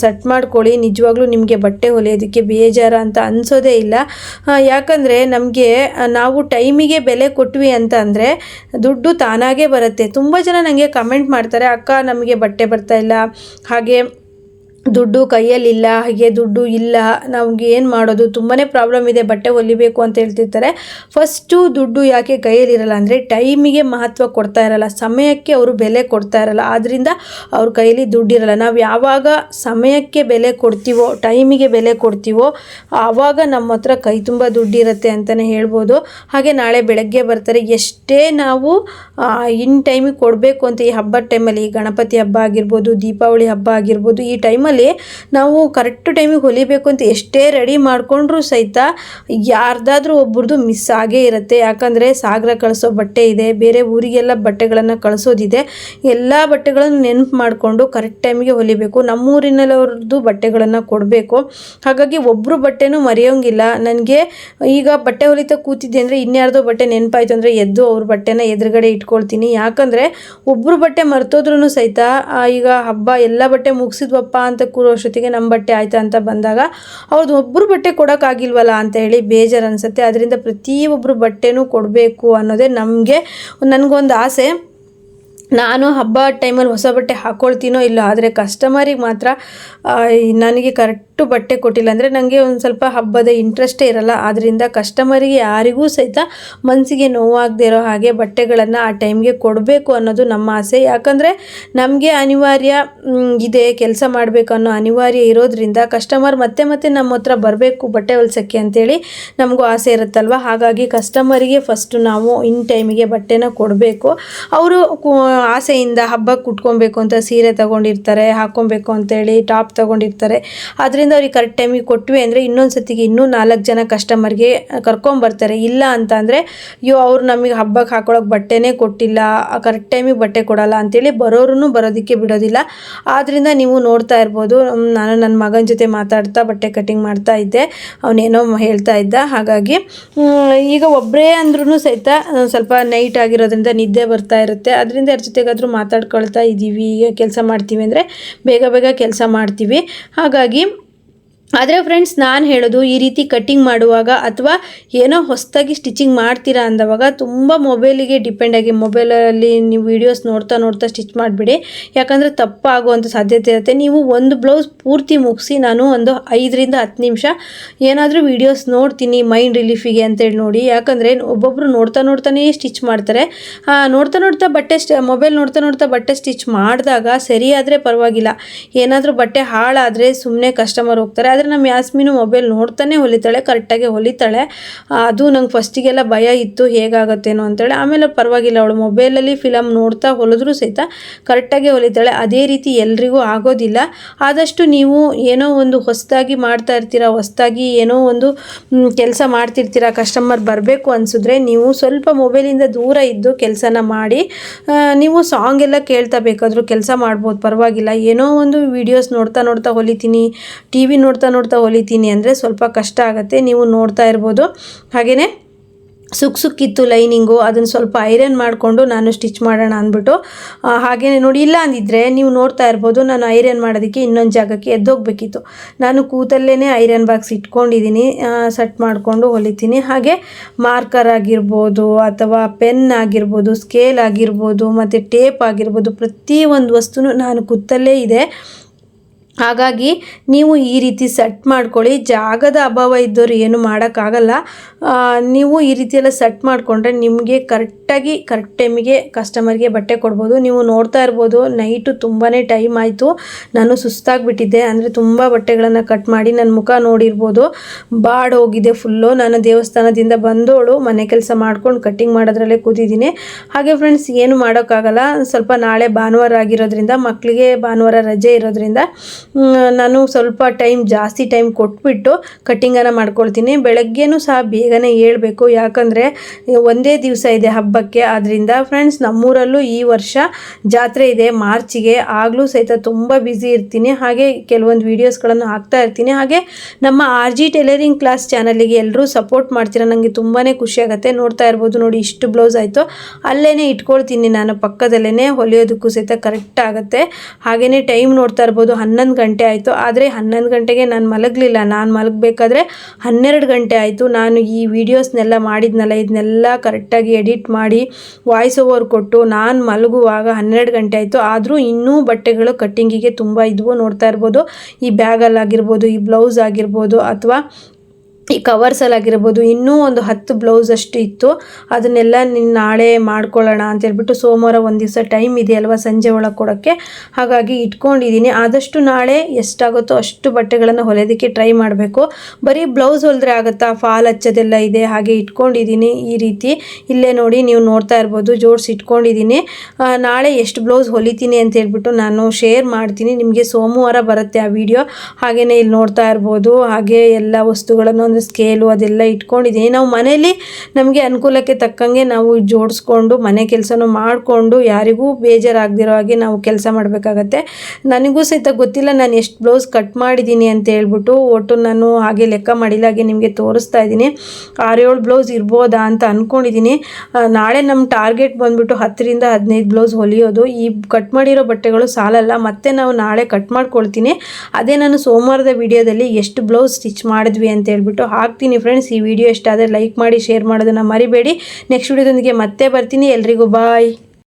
ಸೆಟ್ ಮಾಡ್ಕೊಳ್ಳಿ. ನಿಜವಾಗ್ಲೂ ನಿಮಗೆ ಬಟ್ಟೆ ಹೊಲಿಯೋದಕ್ಕೆ ಬೇಜಾರ ಅಂತ ಅನಿಸೋದೇ ಇಲ್ಲ. ಯಾಕಂದರೆ ನಮಗೆ ನಾವು ಟೈಮಿಗೆ ಬೆಲೆ ಕೊಟ್ವಿ ಅಂತ ಅಂದರೆ ದುಡ್ಡು ತಾನಾಗೇ ಬರುತ್ತೆ. ತುಂಬ ಜನ ನನಗೆ ಕಮೆಂಟ್ ಮಾಡ್ತಾರೆ, ಅಕ್ಕ, ನಮಗೆ ಬಟ್ಟೆ ಬರ್ತಾ ಇಲ್ಲ. ಹಾಗೆ ದುಡ್ಡು ಕೈಯಲ್ಲಿಲ್ಲ, ಹಾಗೆ ದುಡ್ಡು ಇಲ್ಲ, ನಮ್ಗೆ ಏನು ಮಾಡೋದು? ತುಂಬಾ ಪ್ರಾಬ್ಲಮ್ ಇದೆ, ಬಟ್ಟೆ ಹೊಲಿಬೇಕು ಅಂತ ಹೇಳ್ತಿರ್ತಾರೆ. ಫಸ್ಟು ದುಡ್ಡು ಯಾಕೆ ಕೈಯಲ್ಲಿರಲ್ಲ ಅಂದರೆ ಟೈಮಿಗೆ ಮಹತ್ವ ಕೊಡ್ತಾ ಇರಲ್ಲ, ಸಮಯಕ್ಕೆ ಅವರು ಬೆಲೆ ಕೊಡ್ತಾ ಇರಲ್ಲ. ಆದ್ದರಿಂದ ಅವ್ರ ಕೈಯಲ್ಲಿ ದುಡ್ಡಿರಲ್ಲ ನಾವು ಯಾವಾಗ ಸಮಯಕ್ಕೆ ಬೆಲೆ ಕೊಡ್ತೀವೋ ಟೈಮಿಗೆ ಬೆಲೆ ಕೊಡ್ತೀವೋ, ಆವಾಗ ನಮ್ಮ ಹತ್ರ ಕೈ ತುಂಬ ದುಡ್ಡಿರುತ್ತೆ ಅಂತಲೇ ಹೇಳ್ಬೋದು. ಹಾಗೆ ನಾಳೆ ಬೆಳಗ್ಗೆ ಬರ್ತಾರೆ, ಎಷ್ಟೇ ನಾವು ಇನ್ ಟೈಮಿಗೆ ಕೊಡಬೇಕು ಅಂತ ಈ ಹಬ್ಬದ ಟೈಮಲ್ಲಿ ಗಣಪತಿ ಹಬ್ಬ ಆಗಿರ್ಬೋದು, ದೀಪಾವಳಿ ಹಬ್ಬ ಆಗಿರ್ಬೋದು, ಈ ಟೈಮಲ್ಲಿ ನಾವು ಕರೆಕ್ಟ್ ಟೈಮಿಗೆ ಹೊಲಿಬೇಕು ಅಂತ ಎಷ್ಟೇ ರೆಡಿ ಮಾಡಿಕೊಂಡ್ರೂ ಸಹಿತ ಯಾರ್ದಾದ್ರೂ ಒಬ್ಬರದು ಮಿಸ್ ಆಗೇ ಇರುತ್ತೆ. ಯಾಕಂದರೆ ಸಾಗರ ಕಳಿಸೋ ಬಟ್ಟೆ ಇದೆ, ಬೇರೆ ಊರಿಗೆಲ್ಲ ಬಟ್ಟೆಗಳನ್ನು ಕಳಿಸೋದಿದೆ. ಎಲ್ಲ ಬಟ್ಟೆಗಳನ್ನು ನೆನಪು ಮಾಡಿಕೊಂಡು ಕರೆಕ್ಟ್ ಟೈಮಿಗೆ ಹೊಲಿಬೇಕು. ನಮ್ಮೂರಿನಲ್ಲವ್ರದ್ದು ಬಟ್ಟೆಗಳನ್ನು ಕೊಡಬೇಕು. ಹಾಗಾಗಿ ಒಬ್ಬರು ಬಟ್ಟೆನೂ ಮರೆಯೋಂಗಿಲ್ಲ. ನನಗೆ ಈಗ ಬಟ್ಟೆ ಹೊಲಿತಾ ಕೂತಿದ್ದೆ ಅಂದರೆ ಇನ್ಯಾರ್ದೋ ಬಟ್ಟೆ ನೆನಪಾಯ್ತು ಅಂದರೆ ಎದ್ದು ಅವ್ರ ಬಟ್ಟೆನ ಎದುರುಗಡೆ ಇಟ್ಕೊಳ್ತೀನಿ. ಯಾಕಂದರೆ ಒಬ್ಬರು ಬಟ್ಟೆ ಮರ್ತೋದ್ರೂ ಸಹಿತ ಈಗ ಹಬ್ಬ, ಎಲ್ಲ ಬಟ್ಟೆ ಮುಗಿಸಿದ್ವಪ್ಪ ಅಂತ ಕೂರೋ ಅಷ್ಟೊತ್ತಿಗೆ ನಮ್ಮ ಬಟ್ಟೆ ಆಯ್ತಾ ಅಂತ ಬಂದಾಗ ಅವ್ರದ್ದು ಒಬ್ಬರು ಬಟ್ಟೆ ಕೊಡೋಕ್ಕಾಗಿಲ್ವಲ್ಲ ಅಂತ ಹೇಳಿ ಬೇಜಾರು ಅನಿಸುತ್ತೆ. ಅದರಿಂದ ಪ್ರತಿಯೊಬ್ಬರು ಬಟ್ಟೆನೂ ಕೊಡಬೇಕು ಅನ್ನೋದೇ ನಮಗೆ ನನಗೊಂದು ಆಸೆ. ನಾನು ಹಬ್ಬ ಟೈಮಲ್ಲಿ ಹೊಸ ಬಟ್ಟೆ ಹಾಕ್ಕೊಳ್ತೀನೋ ಇಲ್ಲೋ, ಆದರೆ ಕಸ್ಟಮರಿಗೆ ಮಾತ್ರ ನನಗೆ ಕರೆಕ್ಟು ಬಟ್ಟೆ ಕೊಟ್ಟಿಲ್ಲ ಅಂದರೆ ನನಗೆ ಒಂದು ಸ್ವಲ್ಪ ಹಬ್ಬದ ಇಂಟ್ರೆಸ್ಟೇ ಇರಲ್ಲ. ಆದ್ದರಿಂದ ಕಸ್ಟಮರಿಗೆ ಯಾರಿಗೂ ಸಹಿತ ಮನಸ್ಸಿಗೆ ನೋವಾಗದೇ ಇರೋ ಹಾಗೆ ಬಟ್ಟೆಗಳನ್ನು ಆ ಟೈಮ್ಗೆ ಕೊಡಬೇಕು ಅನ್ನೋದು ನಮ್ಮ ಆಸೆ. ಯಾಕಂದರೆ ನಮಗೆ ಅನಿವಾರ್ಯ ಇದೆ, ಕೆಲಸ ಮಾಡಬೇಕು ಅನ್ನೋ ಅನಿವಾರ್ಯ ಇರೋದ್ರಿಂದ ಕಸ್ಟಮರ್ ಮತ್ತೆ ಮತ್ತೆ ನಮ್ಮ ಹತ್ರ ಬರಬೇಕು ಬಟ್ಟೆ ಹೊಲ್ಸೋಕ್ಕೆ ಅಂತೇಳಿ ನಮಗೂ ಆಸೆ ಇರುತ್ತಲ್ವ? ಹಾಗಾಗಿ ಕಸ್ಟಮರಿಗೆ ಫಸ್ಟು ನಾವು ಇನ್ ಟೈಮಿಗೆ ಬಟ್ಟೆನ ಕೊಡಬೇಕು. ಅವರು ಆಸೆಯಿಂದ ಹಬ್ಬಕ್ಕೆ ಉಟ್ಕೊಬೇಕು ಅಂತ ಸೀರೆ ತಗೊಂಡಿರ್ತಾರೆ, ಹಾಕ್ಕೊಬೇಕು ಅಂತೇಳಿ ಟಾಪ್ ತಗೊಂಡಿರ್ತಾರೆ. ಅದರಿಂದ ಅವ್ರಿಗೆ ಕರೆಕ್ಟ್ ಟೈಮಿಗೆ ಕೊಟ್ವಿ ಅಂದರೆ ಇನ್ನೊಂದು ಸತಿಗೆ ಇನ್ನೂ ನಾಲ್ಕು ಜನ ಕಸ್ಟಮರ್ಗೆ ಕರ್ಕೊಂಬರ್ತಾರೆ ಇಲ್ಲ ಅಂತ ಅಂದರೆ, ಅಯ್ಯೋ, ಅವ್ರು ನಮಗೆ ಹಬ್ಬಕ್ಕೆ ಹಾಕೊಳ್ಳೋಕೆ ಬಟ್ಟೆನೇ ಕೊಟ್ಟಿಲ್ಲ ಕರೆಕ್ಟ್ ಟೈಮಿಗೆ ಬಟ್ಟೆ ಕೊಡಲ್ಲ ಅಂತೇಳಿ ಬರೋರು ಬರೋದಕ್ಕೆ ಬಿಡೋದಿಲ್ಲ. ಆದ್ದರಿಂದ ನೀವು ನೋಡ್ತಾ ಇರ್ಬೋದು. ನಾನು ನನ್ನ ಮಗನ ಜೊತೆ ಮಾತಾಡ್ತಾ ಬಟ್ಟೆ ಕಟಿಂಗ್ ಮಾಡ್ತಾ ಇದ್ದೆ. ಅವನೇನೋ ಹೇಳ್ತಾ ಇದ್ದ. ಹಾಗಾಗಿ ಈಗ ಒಬ್ಬರೇ ಅಂದ್ರೂ ಸಹಿತ ಸ್ವಲ್ಪ ನೈಟ್ ಆಗಿರೋದ್ರಿಂದ ನಿದ್ದೆ ಬರ್ತಾ ಇರುತ್ತೆ. ಅದರಿಂದ ಜೊತೆಗಾದರೂ ಮಾತಾಡ್ಕೊಳ್ತಾ ಇದ್ದೀವಿ ಕೆಲಸ ಮಾಡ್ತೀವಿ ಅಂದರೆ ಬೇಗ ಬೇಗ ಕೆಲಸ ಮಾಡ್ತೀವಿ. ಹಾಗಾಗಿ ಆದರೆ ಫ್ರೆಂಡ್ಸ್ ನಾನು ಹೇಳೋದು ಈ ರೀತಿ ಕಟ್ಟಿಂಗ್ ಮಾಡುವಾಗ ಅಥವಾ ಏನೋ ಹೊಸದಾಗಿ ಸ್ಟಿಚಿಂಗ್ ಮಾಡ್ತೀರಾ ಅಂದವಾಗ ತುಂಬ ಮೊಬೈಲಿಗೆ ಡಿಪೆಂಡ್ ಆಗಿ ಮೊಬೈಲಲ್ಲಿ ನೀವು ವೀಡಿಯೋಸ್ ನೋಡ್ತಾ ನೋಡ್ತಾ ಸ್ಟಿಚ್ ಮಾಡಿಬಿಡಿ. ಯಾಕಂದರೆ ತಪ್ಪಾಗುವಂಥ ಸಾಧ್ಯತೆ ಇರುತ್ತೆ. ನೀವು ಒಂದು ಬ್ಲೌಸ್ ಪೂರ್ತಿ ಮುಗಿಸಿ ನಾನು ಒಂದು ಐದರಿಂದ ಹತ್ತು ನಿಮಿಷ ಏನಾದರೂ ವೀಡಿಯೋಸ್ ನೋಡ್ತೀನಿ ಮೈಂಡ್ ರಿಲೀಫಿಗೆ ಅಂತೇಳಿ ನೋಡಿ. ಯಾಕಂದರೆ ಒಬ್ಬೊಬ್ಬರು ನೋಡ್ತಾ ನೋಡ್ತಾನೇ ಸ್ಟಿಚ್ ಮಾಡ್ತಾರೆ. ನೋಡ್ತಾ ನೋಡ್ತಾ ಬಟ್ಟೆ ಮೊಬೈಲ್ ನೋಡ್ತಾ ನೋಡ್ತಾ ಬಟ್ಟೆ ಸ್ಟಿಚ್ ಮಾಡಿದಾಗ ಸರಿಯಾದರೆ ಪರವಾಗಿಲ್ಲ. ಏನಾದರೂ ಬಟ್ಟೆ ಹಾಳಾದರೆ ಸುಮ್ಮನೆ ಕಸ್ಟಮರ್ ಹೋಗ್ತಾರೆ. ಆದರೆ ನಮ್ಮ ಯಾಸ್ಮಿನು ಮೊಬೈಲ್ ನೋಡ್ತಾನೆ ಹೊಲಿತಾಳೆ ಕರೆಕ್ಟಾಗಿ ಹೊಲಿತಾಳೆ. ಅದು ನಂಗೆ ಫಸ್ಟಿಗೆಲ್ಲ ಭಯ ಇತ್ತು, ಹೇಗಾಗತ್ತೇನೋ ಅಂತೇಳಿ. ಆಮೇಲೆ ಪರವಾಗಿಲ್ಲ, ಅವಳು ಮೊಬೈಲಲ್ಲಿ ಫಿಲಮ್ ನೋಡ್ತಾ ಹೊಲಿದ್ರೂ ಸಹಿತ ಕರೆಕ್ಟಾಗಿ ಹೊಲಿತಾಳೆ. ಅದೇ ರೀತಿ ಎಲ್ರಿಗೂ ಆಗೋದಿಲ್ಲ. ಆದಷ್ಟು ನೀವು ಏನೋ ಒಂದು ಹೊಸದಾಗಿ ಮಾಡ್ತಾ ಇರ್ತೀರ, ಹೊಸದಾಗಿ ಏನೋ ಒಂದು ಕೆಲಸ ಮಾಡ್ತಿರ್ತೀರ ಕಸ್ಟಮರ್ ಬರಬೇಕು ಅನಿಸಿದ್ರೆ ನೀವು ಸ್ವಲ್ಪ ಮೊಬೈಲಿಂದ ದೂರ ಇದ್ದು ಕೆಲಸನ ಮಾಡಿ ನೀವು ಸಾಂಗ್ ಎಲ್ಲ ಕೇಳ್ತಾ ಬೇಕಾದರೂ ಕೆಲಸ ಮಾಡ್ಬೋದು. ಪರವಾಗಿಲ್ಲ, ಏನೋ ಒಂದು ವೀಡಿಯೋಸ್ ನೋಡ್ತಾ ನೋಡ್ತಾ ಹೊಲಿತೀನಿ ಟಿ ವಿ ನೋಡ್ತಾ ನೋಡ್ತಾ ಹೊಲಿತೀನಿ ಅಂದರೆ ಸ್ವಲ್ಪ ಕಷ್ಟ ಆಗುತ್ತೆ. ನೀವು ನೋಡ್ತಾ ಇರ್ಬೋದು. ಹಾಗೆಯೇ ಸುಕ್ ಸುಕ್ಕಿತ್ತು ಲೈನಿಂಗು, ಅದನ್ನು ಸ್ವಲ್ಪ ಐರನ್ ಮಾಡಿಕೊಂಡು ನಾನು ಸ್ಟಿಚ್ ಮಾಡೋಣ ಅಂದ್ಬಿಟ್ಟು ಹಾಗೆಯೇ ನೋಡಿ, ಇಲ್ಲ ಅಂದಿದ್ರೆ ನೀವು ನೋಡ್ತಾ ಇರ್ಬೋದು, ನಾನು ಐರನ್ ಮಾಡೋದಕ್ಕೆ ಇನ್ನೊಂದು ಜಾಗಕ್ಕೆ ಎದ್ದೋಗ್ಬೇಕಿತ್ತು. ನಾನು ಕೂತಲ್ಲೇ ಐರನ್ ಬಾಕ್ಸ್ ಇಟ್ಕೊಂಡಿದ್ದೀನಿ ಸೆಟ್ ಮಾಡಿಕೊಂಡು ಹೊಲಿತೀನಿ. ಹಾಗೆ ಮಾರ್ಕರ್ ಆಗಿರ್ಬೋದು ಅಥವಾ ಪೆನ್ ಆಗಿರ್ಬೋದು, ಸ್ಕೇಲ್ ಆಗಿರ್ಬೋದು, ಮತ್ತು ಟೇಪ್ ಆಗಿರ್ಬೋದು, ಪ್ರತಿಯೊಂದು ವಸ್ತುನೂ ನಾನು ಕೂತಲ್ಲೇ ಇದೆ. ಹಾಗಾಗಿ ನೀವು ಈ ರೀತಿ ಸೆಟ್ ಮಾಡ್ಕೊಳ್ಳಿ. ಜಾಗದ ಅಭಾವ ಇದ್ದವರು ಏನು ಮಾಡೋಕ್ಕಾಗಲ್ಲ. ನೀವು ಈ ರೀತಿಯೆಲ್ಲ ಸೆಟ್ ಮಾಡಿಕೊಂಡ್ರೆ ನಿಮಗೆ ಕರೆಕ್ಟಾಗಿ ಕರೆಕ್ಟ್ ಟೈಮಿಗೆ ಕಸ್ಟಮರ್ಗೆ ಬಟ್ಟೆ ಕೊಡ್ಬೋದು. ನೀವು ನೋಡ್ತಾ ಇರ್ಬೋದು ನೈಟು ತುಂಬಾ ಟೈಮ್ ಆಯಿತು. ನಾನು ಸುಸ್ತಾಗಿಬಿಟ್ಟಿದ್ದೆ. ಅಂದರೆ ತುಂಬ ಬಟ್ಟೆಗಳನ್ನು ಕಟ್ ಮಾಡಿ ನನ್ನ ಮುಖ ನೋಡಿರ್ಬೋದು. ಬಾಡ್ ಹೋಗಿದೆ ಫುಲ್ಲು ನಾನು ದೇವಸ್ಥಾನದಿಂದ ಬಂದೋಳು. ಮನೆ ಕೆಲಸ ಮಾಡ್ಕೊಂಡು ಕಟ್ಟಿಂಗ್ ಮಾಡೋದ್ರಲ್ಲೇ ಕೂತಿದ್ದೀನಿ. ಹಾಗೆ ಫ್ರೆಂಡ್ಸ್ ಏನು ಮಾಡೋಕ್ಕಾಗಲ್ಲ. ಸ್ವಲ್ಪ ನಾಳೆ ಭಾನುವಾರ ಆಗಿರೋದ್ರಿಂದ ಮಕ್ಕಳಿಗೆ ಭಾನುವಾರ ರಜೆ ಇರೋದ್ರಿಂದ ನಾನು ಸ್ವಲ್ಪ ಟೈಮ್ ಜಾಸ್ತಿ ಟೈಮ್ ಕೊಟ್ಬಿಟ್ಟು ಕಟ್ಟಿಂಗನ್ನು ಮಾಡ್ಕೊಳ್ತೀನಿ. ಬೆಳಗ್ಗೆನೂ ಸಹ ಬೇಗನೆ ಹೇಳಬೇಕು. ಯಾಕಂದರೆ ಒಂದೇ ದಿವಸ ಇದೆ ಹಬ್ಬಕ್ಕೆ. ಆದ್ದರಿಂದ ಫ್ರೆಂಡ್ಸ್ ನಮ್ಮೂರಲ್ಲೂ ಈ ವರ್ಷ ಜಾತ್ರೆ ಇದೆ. ಮಾರ್ಚಿಗೆ ಆಗಲೂ ಸಹಿತ ತುಂಬ ಬ್ಯುಸಿ ಇರ್ತೀನಿ. ಹಾಗೆ ಕೆಲವೊಂದು ವೀಡಿಯೋಸ್ಗಳನ್ನು ಹಾಕ್ತಾ ಇರ್ತೀನಿ. ಹಾಗೆ ನಮ್ಮ ಆರ್ ಜಿ ಟೈಲರಿಂಗ್ ಕ್ಲಾಸ್ ಚಾನಲಿಗೆ ಎಲ್ಲರೂ ಸಪೋರ್ಟ್ ಮಾಡ್ತೀರಾ? ನನಗೆ ತುಂಬಾ ಖುಷಿಯಾಗುತ್ತೆ ನೋಡ್ತಾ ಇರ್ಬೋದು ನೋಡಿ, ಇಷ್ಟು ಬ್ಲೌಸ್ ಆಯಿತು. ಅಲ್ಲೇ ಇಟ್ಕೊಳ್ತೀನಿ ನಾನು ಪಕ್ಕದಲ್ಲೇ ಹೊಲಿಯೋದಕ್ಕೂ ಸಹಿತ ಕರೆಕ್ಟ್ ಆಗುತ್ತೆ. ಹಾಗೆಯೇ ಟೈಮ್ ನೋಡ್ತಾ ಇರ್ಬೋದು. ಹನ್ನೊಂದು ಗಂಟೆ ಆಯಿತು. ಆದರೆ ಹನ್ನೊಂದು ಗಂಟೆಗೆ ನಾನು ಮಲಗಲಿಲ್ಲ. ನಾನು ಮಲಗಬೇಕಾದ್ರೆ ಹನ್ನೆರಡು ಗಂಟೆ ಆಯಿತು. ನಾನು ಈ ವಿಡಿಯೋಸ್ನೆಲ್ಲ ಮಾಡಿದ್ನಲ್ಲ ಇದನ್ನೆಲ್ಲ ಕರೆಕ್ಟಾಗಿ ಎಡಿಟ್ ಮಾಡಿ ವಾಯ್ಸ್ ಓವರ್ ಕೊಟ್ಟು ನಾನು ಮಲಗುವಾಗ ಹನ್ನೆರಡು ಗಂಟೆ ಆಯಿತು. ಆದರೂ ಇನ್ನೂ ಬಟ್ಟೆಗಳು ಕಟ್ಟಿಂಗಿಗೆ ತುಂಬ ಇದ್ವು ನೋಡ್ತಾ ಇರ್ಬೋದು. ಈ ಬ್ಯಾಗಲ್ಲಾಗಿರ್ಬೋದು ಈ ಬ್ಲೌಸ್ ಆಗಿರ್ಬೋದು, ಅಥವಾ ಈ ಕವರ್ಸಲ್ಲಾಗಿರ್ಬೋದು ಇನ್ನೂ ಒಂದು ಹತ್ತು ಬ್ಲೌಸ್ ಅಷ್ಟು ಇತ್ತು. ಅದನ್ನೆಲ್ಲ ನೀನು ನಾಳೆ ಮಾಡ್ಕೊಳ್ಳೋಣ ಅಂತ ಹೇಳ್ಬಿಟ್ಟು ಸೋಮವಾರ ಒಂದು ದಿವಸ ಟೈಮ್ ಇದೆ ಅಲ್ವಾ ಸಂಜೆ ಒಳಗೆ ಕೊಡೋಕ್ಕೆ? ಹಾಗಾಗಿ ಇಟ್ಕೊಂಡಿದ್ದೀನಿ ಆದಷ್ಟು ನಾಳೆ ಎಷ್ಟಾಗುತ್ತೋ ಅಷ್ಟು ಬಟ್ಟೆಗಳನ್ನು ಹೊಲಿಯೋದಕ್ಕೆ ಟ್ರೈ ಮಾಡಬೇಕು. ಬರೀ ಬ್ಲೌಸ್ ಹೊಲಿದ್ರೆ ಆಗುತ್ತಾ? ಫಾಲ್ ಹಚ್ಚೋದೆಲ್ಲ ಇದೆ, ಹಾಗೆ ಇಟ್ಕೊಂಡಿದ್ದೀನಿ ಈ ರೀತಿ. ಇಲ್ಲೇ ನೋಡಿ ನೀವು ನೋಡ್ತಾ ಇರ್ಬೋದು, ಜೋಡಿಸಿ ಇಟ್ಕೊಂಡಿದ್ದೀನಿ ನಾಳೆ ಎಷ್ಟು ಬ್ಲೌಸ್ ಹೊಲಿತೀನಿ ಅಂತ ಹೇಳ್ಬಿಟ್ಟು ನಾನು ಶೇರ್ ಮಾಡ್ತೀನಿ. ನಿಮಗೆ ಸೋಮವಾರ ಬರುತ್ತೆ ಆ ವಿಡಿಯೋ ಹಾಗೆಯೇ ಇಲ್ಲಿ ನೋಡ್ತಾ ಇರ್ಬೋದು. ಹಾಗೆ ಎಲ್ಲ ವಸ್ತುಗಳನ್ನು ಒಂದು ಸ್ಕೇಲು ಅದೆಲ್ಲ ಇಟ್ಕೊಂಡಿದ್ದೀನಿ. ನಾವು ಮನೇಲಿ ನಮಗೆ ಅನುಕೂಲಕ್ಕೆ ತಕ್ಕಂಗೆ ನಾವು ಜೋಡಿಸ್ಕೊಂಡು, ಮನೆ ಕೆಲಸನೂ ಮಾಡಿಕೊಂಡು, ಯಾರಿಗೂ ಬೇಜಾರಾಗದಿರೋ ಹಾಗೆ ನಾವು ಕೆಲಸ ಮಾಡಬೇಕಾಗತ್ತೆ. ನನಗೂ ಸಹಿತ ಗೊತ್ತಿಲ್ಲ ನಾನು ಎಷ್ಟು ಬ್ಲೌಸ್ ಕಟ್ ಮಾಡಿದ್ದೀನಿ ಅಂತ ಹೇಳ್ಬಿಟ್ಟು ಒಟ್ಟು ನಾನು ಹಾಗೆ ಲೆಕ್ಕ ಮಾಡಿಲ್ಲ, ಹಾಗೆ ನಿಮಗೆ ತೋರಿಸ್ತಾ ಇದ್ದೀನಿ. ಆರೇಳು ಬ್ಲೌಸ್ ಇರ್ಬೋದಾ ಅಂತ ಅಂದ್ಕೊಂಡಿದ್ದೀನಿ ನಾಳೆ ನಮ್ಮ ಟಾರ್ಗೆಟ್ ಬಂದ್ಬಿಟ್ಟು ಹತ್ತರಿಂದ ಹದಿನೈದು ಬ್ಲೌಸ್ ಹೊಲಿಯೋದು. ಈ ಕಟ್ ಮಾಡಿರೋ ಬಟ್ಟೆಗಳು ಸಾಲಲ್ಲ, ಮತ್ತೆ ನಾವು ನಾಳೆ ಕಟ್ ಮಾಡ್ಕೊಳ್ತೀನಿ. ಅದೇ ನಾನು ಸೋಮವಾರದ ವಿಡಿಯೋದಲ್ಲಿ ಎಷ್ಟು ಬ್ಲೌಸ್ ಸ್ಟಿಚ್ ಮಾಡಿದ್ವಿ ಅಂತ ಹೇಳ್ಬಿಟ್ಟು ಹಾಕ್ತೀನಿ ಫ್ರೆಂಡ್ಸ್ ಈ ವಿಡಿಯೋ ಇಷ್ಟ ಆದರೆ ಲೈಕ್ ಮಾಡಿ ಶೇರ್ ಮಾಡೋದನ್ನು ಮರಿಬೇಡಿ. ನೆಕ್ಸ್ಟ್ ವಿಡಿಯೋದೊಂದಿಗೆ ಮತ್ತೆ ಬರ್ತೀನಿ. ಎಲ್ರಿಗೂ ಬಾಯ್